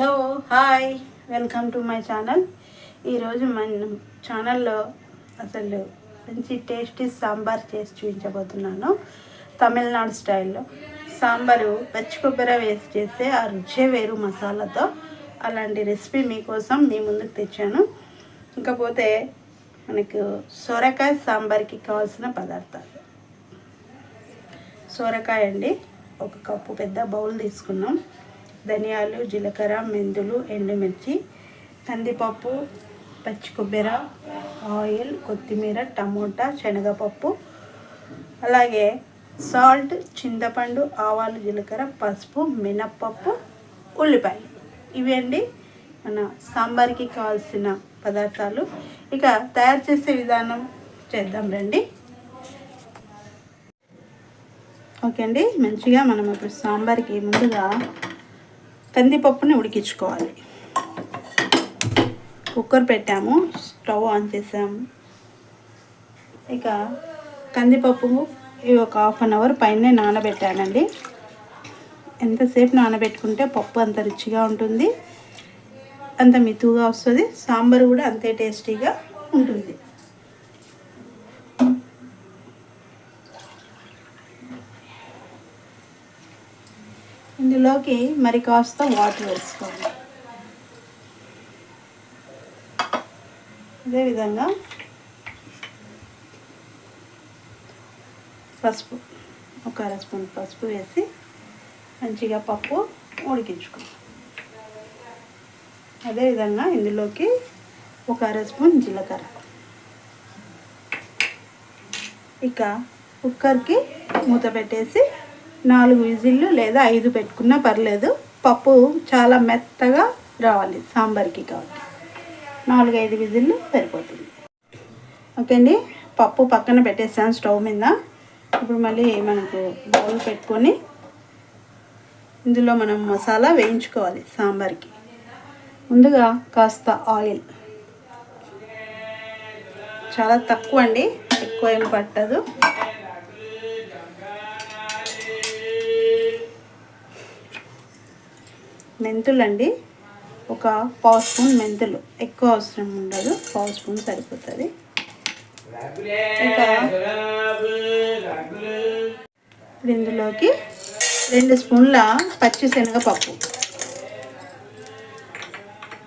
Hello hi welcome to my channel. ఈరోజు మన ఛానల్లో అసలు మంచి టేస్టీ సాంబార్ చేసి చూపించబోతున్నాను. తమిళనాడు స్టైల్లో. సాంబారు పచ్చి కొబ్బరి వేసి చేస్తే ఆ రుచే వేరు మసాలాతో. అలాంటి రెసిపీ మీకోసం మీ ముందుకు తెచ్చాను. ఇంకపోతే మనకు సొరకాయ సాంబార్కి కావాల్సిన పదార్థాలు. సొరకాయ అండి ఒక కప్పు పెద్ద బౌల్ తీసుకున్నాం. ధనియాలు జీలకర్ర మెంతులు ఎండుమిర్చి కందిపప్పు పచ్చి కొబ్బరి ఆయిల్ కొత్తిమీర టమోటా శనగపప్పు అలాగే సాల్ట్ చింతపండు ఆవాలు జీలకర్ర పసుపు మినప్పప్పు ఉల్లిపాయలు. ఇవి అండి మన సాంబార్కి కావాల్సిన పదార్థాలు. ఇక తయారు చేసే విధానం చేద్దాం రండి. ఓకే అండి మంచిగా మనం ఇప్పుడు సాంబార్కి ముందుగా కందిపప్పుని ఉడికించుకోవాలి. కుక్కర్ పెట్టాము స్టవ్ ఆన్ చేసాము. ఇక కందిపప్పు ఇవి ఒక హాఫ్ అన్ అవర్ పైనే నానబెట్టానండి. ఎంతసేపు నానబెట్టుకుంటే పప్పు అంత రుచిగా ఉంటుంది. అంత మితుగా వస్తుంది. సాంబార్ కూడా అంతే టేస్టీగా ఉంటుంది. ఇందులోకి మరి కాస్త వాటర్ వేసుకోండి. అదేవిధంగా పసుపు ఒక అర స్పూన్ పసుపు వేసి మంచిగా పప్పు ఉడికించుకోండి. అదేవిధంగా ఇందులోకి ఒక అర స్పూన్ జీలకర్ర. ఇక కుక్కర్కి మూత పెట్టేసి నాలుగు విజిల్లు లేదా ఐదు పెట్టుకున్నా పర్లేదు. పప్పు చాలా మెత్తగా రావాలి సాంబార్కి కాబట్టి. నాలుగు ఐదు విజిల్లు సరిపోతుంది. ఓకే అండి పప్పు పక్కన పెట్టేసాను స్టవ్ మీద. ఇప్పుడు మళ్ళీ మనకు బౌల్ పెట్టుకొని ఇందులో మనం మసాలా వేయించుకోవాలి సాంబార్కి. ముందుగా కాస్త ఆయిల్. చాలా తక్కువ అండి ఎక్కువ ఏం పట్టదు. మెంతులు అండి ఒక పావు స్పూన్ మెంతులు. ఎక్కువ అవసరం ఉండదు. పావు స్పూన్ సరిపోతుంది. ఇంకా ఇప్పుడు ఇందులోకి రెండు స్పూన్ల పచ్చి శనగపప్పు.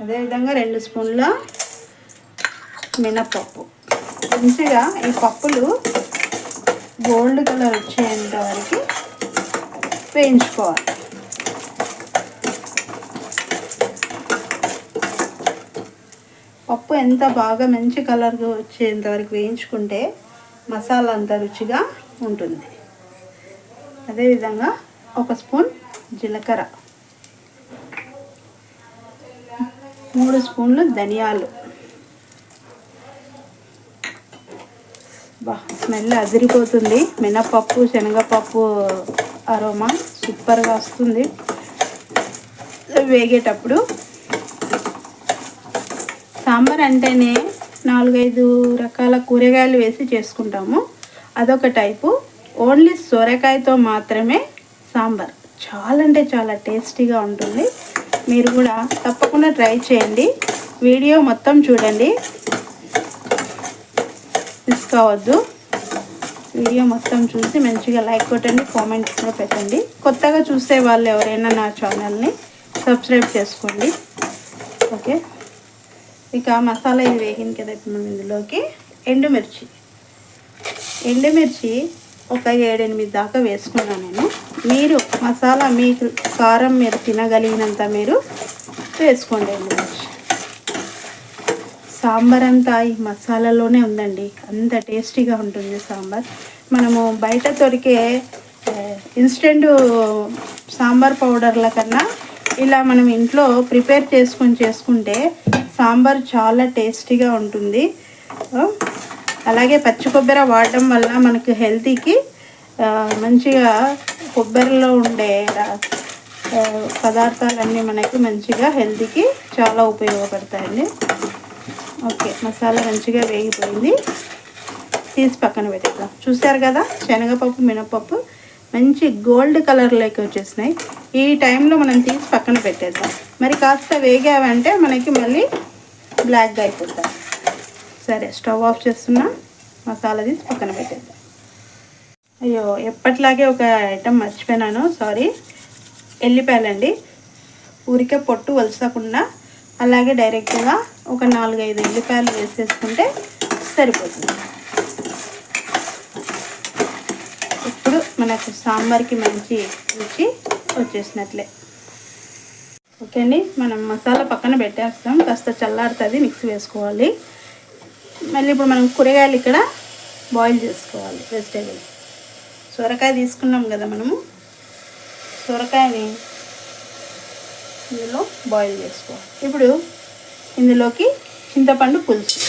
అదేవిధంగా రెండు స్పూన్ల మినప్పప్పు మంచిగా ఈ పప్పులు గోల్డ్ కలర్ వచ్చేంత వరకు వేయించుకోవాలి. పప్పు ఎంత బాగా మంచి కలర్ వచ్చేంత వరకు వేయించుకుంటే మసాలా అంత రుచిగా ఉంటుంది. అదేవిధంగా ఒక స్పూన్ జీలకర్ర. మూడు స్పూన్లు ధనియాలు. బా స్మెల్ అదిరిపోతుంది. మినపప్పు శనగపప్పు అరోమా సూపర్గా వస్తుంది. వేగేటప్పుడు సాంబార్ అంటేనే నాలుగైదు రకాల కూరగాయలు వేసి చేసుకుంటాము. అదొక టైపు. ఓన్లీ సొరకాయతో మాత్రమే సాంబార్. చాలా అంటే చాలా టేస్టీగా ఉంటుంది. మీరు కూడా తప్పకుండా ట్రై చేయండి. వీడియో మొత్తం చూడండి. తీసుకోవద్దు. వీడియో మొత్తం చూసి మంచిగా లైక్ కొట్టండి కామెంట్ కూడా పెట్టండి. కొత్తగా చూసే వాళ్ళు ఎవరైనా నా ఛానల్ని సబ్స్క్రైబ్ చేసుకోండి. ఓకే? ఇక మసాలా ఇది వేగింది కదా ఇప్పుడు మనం ఇందులోకి. ఎండుమిర్చి. ఎండుమిర్చి ఒక ఏడెనిమిది దాకా వేసుకున్నాను నేను. మీరు మసాలా మీకు కారం మీరు తినగలిగినంత మీరు వేసుకోండి ఎండుమిర్చి. సాంబార్ అంతా ఈ మసాలాలోనే ఉందండి. అంత టేస్టీగా ఉంటుంది సాంబార్. మనము బయట దొరికే ఇన్స్టెంట్ సాంబార్ పౌడర్ల కన్నా ఇలా మనం ఇంట్లో ప్రిపేర్ చేసుకొని చేసుకుంటే సాంబార్ చాలా టేస్టీగా ఉంటుంది. అలాగే పచ్చి కొబ్బరి వాడడం వల్ల మనకు హెల్తీకి మంచిగా కొబ్బరిలో ఉండే పదార్థాలన్నీ మనకి మంచిగా హెల్తీకి చాలా ఉపయోగపడతాయండి. ఓకే మసాలా మంచిగా వేగిపోయింది. తీసి పక్కన పెట్టేద్దాం. చూసారు కదా శనగపప్పు మినపప్పు మంచి గోల్డ్ కలర్లోకి వచ్చేసినాయి. ఈ టైంలో మనం తీసి పక్కన పెట్టేద్దాం. మరి కాస్త వేగావంటే మనకి మళ్ళీ బ్లాక్గా అయిపోతాయి. సరే స్టవ్ ఆఫ్ చేస్తున్నా మసాలా తీసి పక్కన పెట్టేద్దాం. అయ్యో ఎప్పట్లాగే ఒక ఐటెం మర్చిపోయినాను సారీ ఎల్లిపాయలండి. ఊరికే పొట్టు వలసకుండా అలాగే డైరెక్ట్గా ఒక నాలుగైదు ఎల్లిపాయలు వేసేసుకుంటే సరిపోతుంది. ఇప్పుడు మనకు సాంబార్కి మంచి రుచి వచ్చేసినట్లే. ఓకే అండి మనం మసాలా పక్కన పెట్టేస్తాం. కాస్త చల్లారుతుంది మిక్సీ వేసుకోవాలి. మళ్ళీ ఇప్పుడు మనం కూరగాయలు ఇక్కడ బాయిల్ చేసుకోవాలి వెజిటేబుల్స్ సొరకాయ తీసుకున్నాం కదా మనము. సొరకాయని ఇందులో బాయిల్ చేసుకోవాలి. ఇప్పుడు ఇందులోకి చింతపండు పులుసు.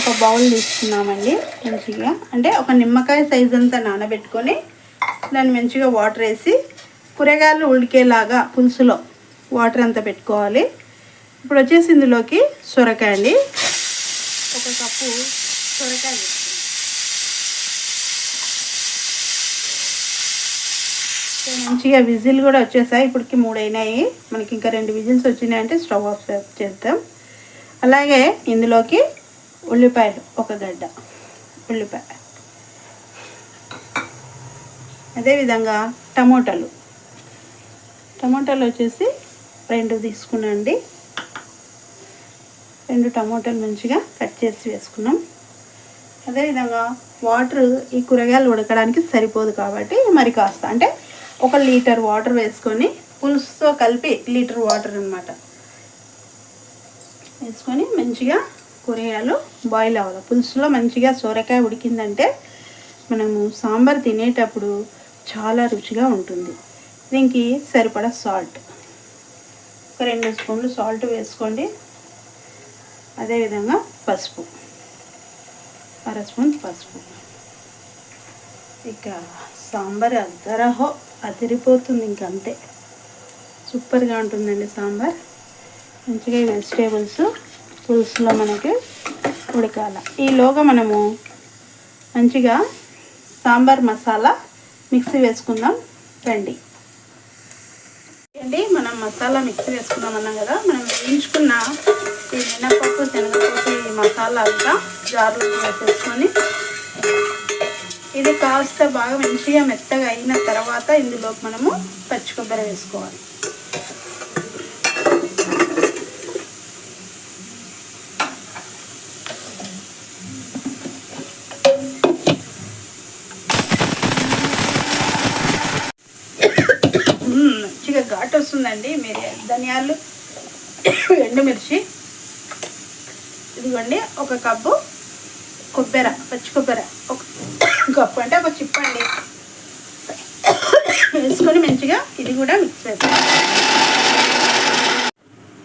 ఒక బౌల్ తీసుకున్నామండి మంచిగా. అంటే ఒక నిమ్మకాయ సైజ్ అంతా నానబెట్టుకొని దాన్ని మంచిగా వాటర్ వేసి కూరగాయలు ఉడికేలాగా పులుసులో వాటర్ అంతా పెట్టుకోవాలి. ఇప్పుడు వచ్చేసి ఇందులోకి సొరకాయ అండి. ఒక కప్పు సొరకాయ మంచిగా విజిల్ కూడా వచ్చేసాయి. ఇప్పటికి మూడు అయినాయి మనకి ఇంకా రెండు విజిల్స్ వచ్చినాయి అంటే స్టవ్ ఆఫ్ చేద్దాం. అలాగే ఇందులోకి ఉల్లిపాయలు ఒక గడ్డ ఉల్లిపాయ. అదేవిధంగా టమోటాలు. టమాటాలు వచ్చేసి రెండు తీసుకున్నాండి రెండు టమోటాలు మంచిగా కట్ చేసి వేసుకున్నాం. అదేవిధంగా వాటర్ ఈ కూరగాయలు ఉడకడానికి సరిపోదు కాబట్టి మరి కాస్త అంటే ఒక లీటర్ వాటర్ వేసుకొని పులుసుతో కలిపి లీటర్ వాటర్ అన్నమాట. వేసుకొని మంచిగా కూరగాయలు బాయిల్ అవ్వాలి. పులుసులో మంచిగా సొరకాయ ఉడికిందంటే మనము సాంబార్ తినేటప్పుడు చాలా రుచిగా ఉంటుంది. దీనికి సరిపడా సాల్ట్. ఒక రెండు స్పూన్లు సాల్ట్ వేసుకోండి. అదేవిధంగా పసుపు. అర స్పూన్ పసుపు. ఇక సాంబార్ అద్దరహో అదిరిపోతుంది ఇంక అంతే సూపర్గా ఉంటుందండి సాంబార్. మంచిగా వెజిటేబుల్స్ పులుసులో మనకి ఉడకాల. ఈలోగా మనము మంచిగా సాంబార్ మసాలా మిక్సీ వేసుకుందాం. రండి. అండి. మనం మసాలా మిక్సీ వేసుకుందాం అన్నాం కదా. మనం వేయించుకున్న ఈ మినపప్పు శనగపప్పు ఈ మసాలా అంతా జార్లో వేసేసుకొని ఇది కాస్త బాగా మంచిగా మెత్తగా అయిన తర్వాత ఇందులో మనము పచ్చి కొబ్బరి వేసుకోవాలి మ్మ్, మంచిగా ఘాటు మీరు. ధనియాలు ఎండుమిర్చి ఇదిగోండి ఒక కప్పు కొబ్బరి పచ్చి కొబ్బరి. ఒక కప్పు అంటే ఒక చిప్పండి వేసుకొని మంచిగా ఇది కూడా మిక్స్ చేస్తాం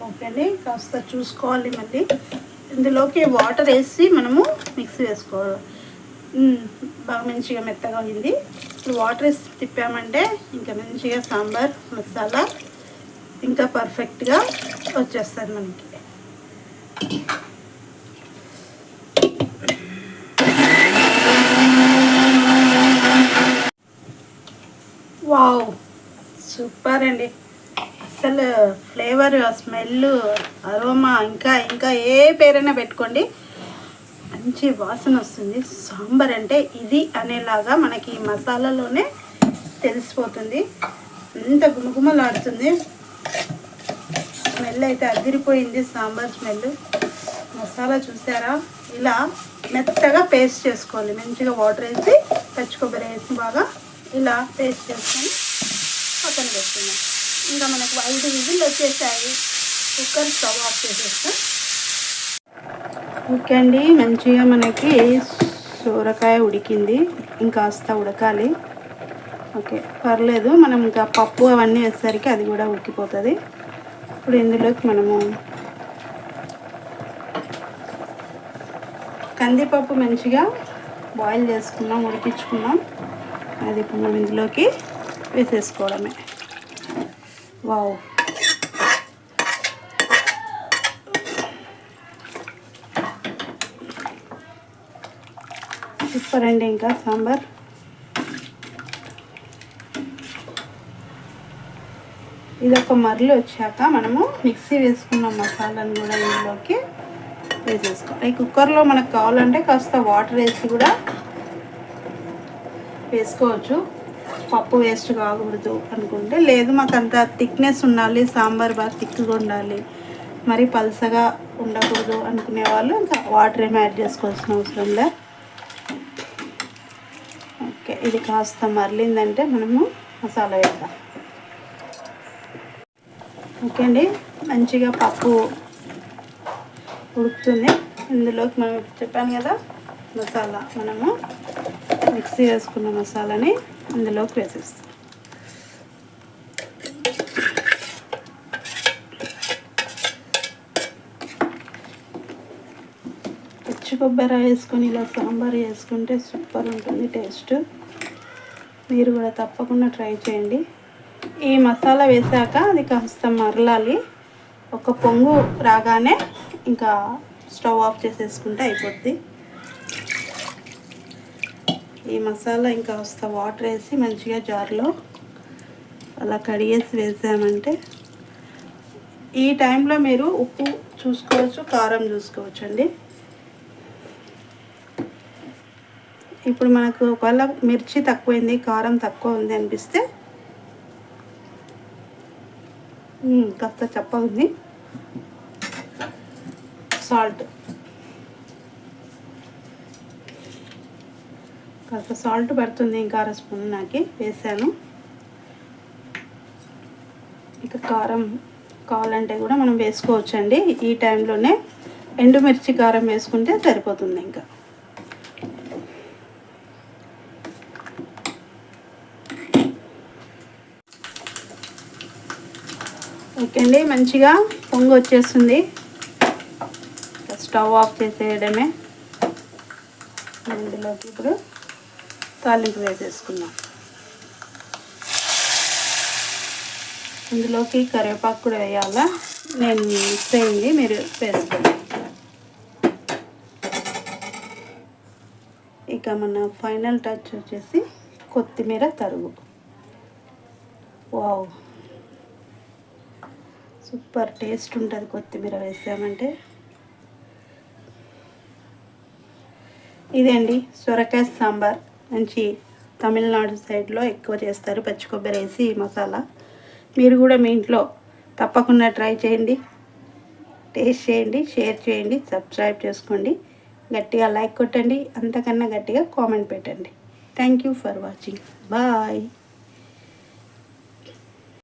ఓకే అండి కాస్త చూసుకోవాలి మళ్ళీ. ఇందులోకి వాటర్ వేసి మనము మిక్స్ వేసుకోవాలి బాగా మంచిగా మెత్తగా అయింది. ఇప్పుడు వాటర్ వేసి తిప్పామంటే ఇంకా మంచిగా సాంబార్ మసాలా ఇంకా పర్ఫెక్ట్గా వచ్చేస్తారు మనకి. వావ్! సూపర్ అండి. అసలు ఫ్లేవర్ స్మెల్ అరోమా ఇంకా ఇంకా ఏ పేరైనా పెట్టుకోండి. మంచి వాసన వస్తుంది. సాంబార్ అంటే ఇది అనేలాగా మనకి ఈ మసాలాలోనే తెలిసిపోతుంది. అంత గుమగుమలాడుతుంది. స్మెల్ అయితే అదిరిపోయింది సాంబార్ స్మెల్. మసాలా చూసారా? ఇలా మెత్తగా పేస్ట్ చేసుకోవాలి. మంచిగా వాటర్ వేసి పచ్చి కొబ్బరి వేసి బాగా ఇలా పేస్ట్ చేసుకొని పక్కన పెట్టుకున్నాం ఇంకా మనకు ఐదు విజిల్ వచ్చేసాయి. కుక్కర్ స్టవ్ ఆఫ్ చేసేస్తాం. ఓకే అండి మంచిగా మనకి సూరకాయ ఉడికింది. ఇంకాస్త ఉడకాలి. ఓకే పర్లేదు. మనం ఇంకా పప్పు అవన్నీ వేసేసరికి అది కూడా ఉడికిపోతుంది. ఇప్పుడు ఇందులోకి మనము కందిపప్పు మంచిగా బాయిల్ చేసుకున్నాం ఉడికించుకున్నాం. అది ఇప్పుడు మనం ఇందులోకి వేసేసుకోవడమే. వావ్ సూపర్ అండి ఇంకా సాంబార్. ఇది ఒక మరలు వచ్చాక మనము మిక్సీ వేసుకున్న మసాలాను కూడా ఇందులోకి వేసేసుకోవాలి ఈ కుక్కర్లో మనకు కావాలంటే కాస్త వాటర్ వేసి కూడా వేసుకోవచ్చు. పప్పు వేస్ట్ కాకూడదు అనుకుంటే. లేదు మాకు అంత థిక్నెస్ ఉండాలి సాంబార్ బాగా థిక్గా ఉండాలి మరి పలసగా ఉండకూడదు అనుకునే వాళ్ళు ఇంకా వాటర్ ఏమి యాడ్ చేసుకోవాల్సిన అవసరం లే. ఓకే ఇది కాస్త మరలిందంటే మనము మసాలా వేద్దాం. ఓకే అండి. మంచిగా పప్పు ఉడుకుతుంది. ఇందులోకి మనం చెప్పాను కదా మసాలా. మనము మిక్సీ వేసుకున్న మసాలాని ఇందులోకి వేసేస్తాం. పచ్చి కొబ్బరి వేసుకొని ఇలా సాంబార్ చేసుకుంటే సూపర్ ఉంటుంది టేస్ట్. మీరు కూడా తప్పకుండా ట్రై చేయండి. ఈ మసాలా వేసాక అది కాస్త మరలాలి. ఒక పొంగు రాగానే ఇంకా స్టవ్ ఆఫ్ చేసేసుకుంటే అయిపోద్ది. ఈ మసాలా ఇంకా కాస్త వాటర్ వేసి మంచిగా జార్లో అలా కడిగేసి వేసామంటే ఈ టైంలో మీరు ఉప్పు చూసుకోవచ్చు కారం చూసుకోవచ్చు అండి ఇప్పుడు మనకు ఒకవేళ మిర్చి తక్కువైంది కారం తక్కువ ఉంది అనిపిస్తే కాస్త చప్ప ఉంది సాల్ట్. కాస్త సాల్ట్ పడుతుంది ఇంకా అర స్పూన్ నాకు వేసాను. ఇక కారం కావాలంటే కూడా మనం వేసుకోవచ్చండి. ఈ టైంలోనే ఎండుమిర్చి కారం వేసుకుంటే సరిపోతుంది ఇంకా. ఓకే మంచిగా పొంగి వచ్చేస్తుంది స్టవ్ ఆఫ్ చేసేయడమే. ఇందులోకి ఇప్పుడు తాలింపు వేసేసుకుందాం. ఇందులోకి కరివేపాకు కూడా వేయాలా? నేను మిక్స్ అయింది మీరు వేసుకోండి. ఇక మన ఫైనల్ టచ్ వచ్చేసి కొత్తిమీర తరుగు. వావ్. సూపర్ టేస్ట్ ఉంటుంది కొత్తిమీర వేసామంటే. ఇదండి? సొరకాయ సాంబార్. మంచి తమిళనాడు సైడ్లో ఎక్కువ చేస్తారు పచ్చి కొబ్బరి వేసి ఈ మసాలా. మీరు కూడా మీ ఇంట్లో తప్పకుండా ట్రై చేయండి. టేస్ట్ చేయండి షేర్ చేయండి సబ్స్క్రైబ్ చేసుకోండి. గట్టిగా లైక్ కొట్టండి అంతకన్నా గట్టిగా కామెంట్ పెట్టండి. Thank you for watching. Bye.